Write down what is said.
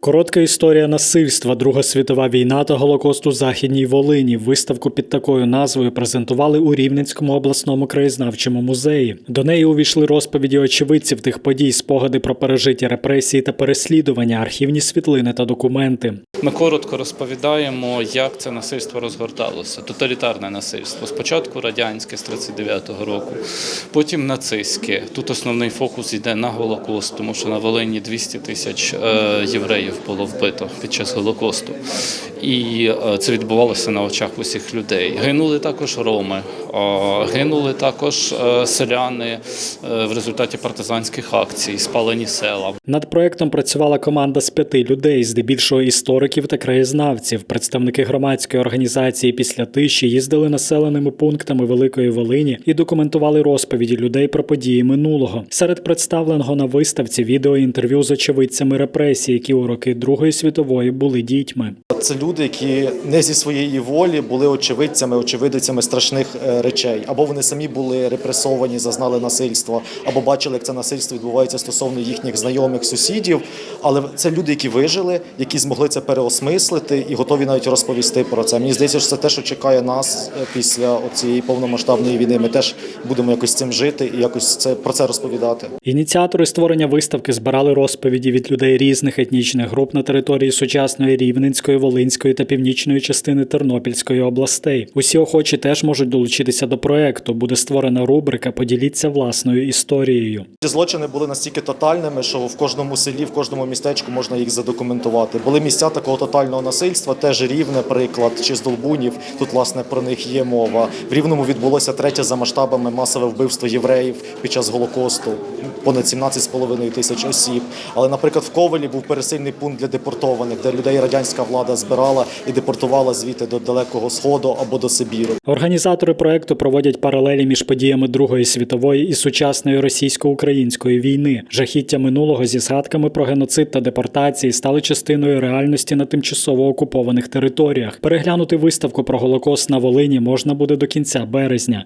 Коротка історія насильства, Друга світова війна та Голокост у Західній Волині. Виставку під такою назвою презентували у Рівненському обласному краєзнавчому музеї. До неї увійшли розповіді очевидців тих подій, спогади про пережиті репресії та переслідування, архівні світлини та документи. Ми коротко розповідаємо, як це насильство розгорталося. Тоталітарне насильство. Спочатку радянське з 39-го року, потім нацистське. Тут основний фокус йде на Голокост, тому що на Волині 200 тисяч е, євреїв було вбито під час Голокосту. І е, це відбувалося на очах усіх людей. Гинули також роми, е, гинули також е, селяни в результаті партизанських акцій, спалені села. Над проектом працювала команда з п'яти людей, здебільшого істориків та краєзнавців. Представники громадської організації після тиші їздили населеними пунктами Великої Волині і документували розповіді людей про події минулого. Серед представленого на виставці відео інтерв'ю з очевидцями репресій, які у роки Другої світової були дітьми. Це люди, які не зі своєї волі були очевидцями, очевидицями страшних е, речей, або вони самі були репресовані, зазнали насильства, або бачили, як це насильство відбувається стосовно їхніх знайомих сусідів. Але це люди, які вижили, які змогли це переосмислити і готові навіть розповісти про це. Мені здається, що це те, що чекає нас е, після цієї повномасштабної війни. Ми теж будемо якось цим жити і якось це про це розповідати. Ініціатори створення виставки збирали розповіді від людей різних етнічних груп на території сучасної Рівненської, Волинської та північної частини Тернопільської областей. Усі охочі теж можуть долучитися до проекту. Буде створена рубрика Поділіться власною історією. Ці злочини були настільки тотальними, що в кожному селі, в кожному містечку можна їх задокументувати. Були місця такого тотального насильства, теж рівне, приклад, чи з Долбунів. Тут власне про них є мова. В рівному відбулося третє за масштабами масове вбивство євреїв під час голокосту. Понад 17,5 тисяч осіб. Але, наприклад, в Ковелі був пересильний пункт для депортованих, де людей радянська влада збирала і депортувала звідти до далекого сходу або до Сибіру. Організатори проекту проводять паралелі між подіями Другої світової і сучасної російсько-української війни. Жахіття минулого зі згадками про геноцид та депортації стали частиною реальності на тимчасово окупованих територіях. Переглянути виставку про Голокост на Волині можна буде до кінця березня.